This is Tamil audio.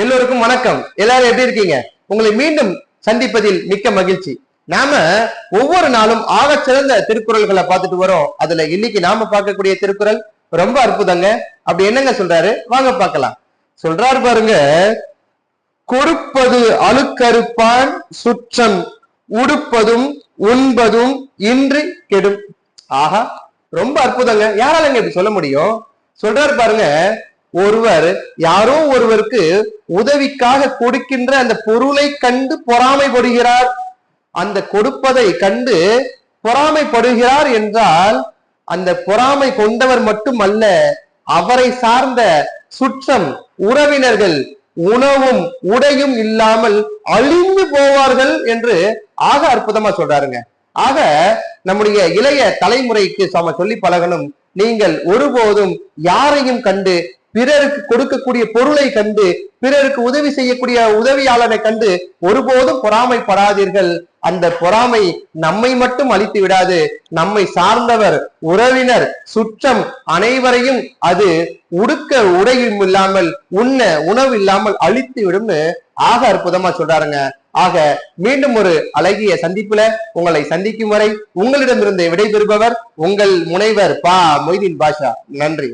எல்லோருக்கும் வணக்கம். எல்லாரும் எப்படி இருக்கீங்க? உங்களை மீண்டும் சந்திப்பதில் மிக்க மகிழ்ச்சி. நாம ஒவ்வொரு நாளும் ஆக சிறந்த திருக்குறள்களை பார்த்துட்டு வரோம். அதுல இன்னைக்கு நாம பார்க்கக்கூடிய திருக்குறள் ரொம்ப அற்புதங்க. அப்படி என்னங்க சொல்றாரு? வாங்க பார்க்கலாம். சொல்றாரு பாருங்க கொடுப்பது அழுக்கறுப்பான் சுற்றம் உடுப்பதும் உண்பதும் இன்று கெடும். ஆஹா ரொம்ப அற்புதங்க. யாராலங்க இப்படி சொல்ல முடியும்? சொல்றாரு பாருங்க ஒருவர் யாரோ ஒருவருக்கு உதவிக்காக கொடுக்கின்ற அந்த பொருளை கண்டு பொறாமைப்படுகிறார். அந்த கொடுப்பதை கண்டு பொறாமைப்படுகிறார் என்றால் அந்த பொறாமை கொண்டவர் மட்டுமல்ல அவரை சார்ந்த சுற்றம் உறவினர்கள் உணவும் உடையும் இல்லாமல் அழிந்து போவார்கள் என்று ஆக அற்புதமா சொல்றாருங்க. ஆக நம்முடைய இளைய தலைமுறைக்கு சம சொல்லி பழகணும். நீங்கள் ஒருபோதும் யாரையும் கண்டு பிறருக்கு கொடுக்கக்கூடிய பொருளை கண்டு பிறருக்கு உதவி செய்யக்கூடிய உதவியாளரை கண்டு ஒருபோதும் பொறாமைப்படாதீர்கள். அந்த பொறாமை நம்மை மட்டும் அழித்து விடாது. நம்மை சார்ந்தவர் உறவினர் சுற்றம் அனைவரையும் அது உடுக்க உடையும் இல்லாமல் உண்ண உணவு இல்லாமல் அழித்து விடும்னு ஆக அற்புதமா சொல்றாருங்க. ஆக மீண்டும் ஒரு அழகிய சந்திப்புல உங்களை சந்திக்கும் வரை உங்களிடமிருந்து விடைபெறுபவர் உங்கள் முனைவர் பா மொய்தீன் பாஷா. நன்றி.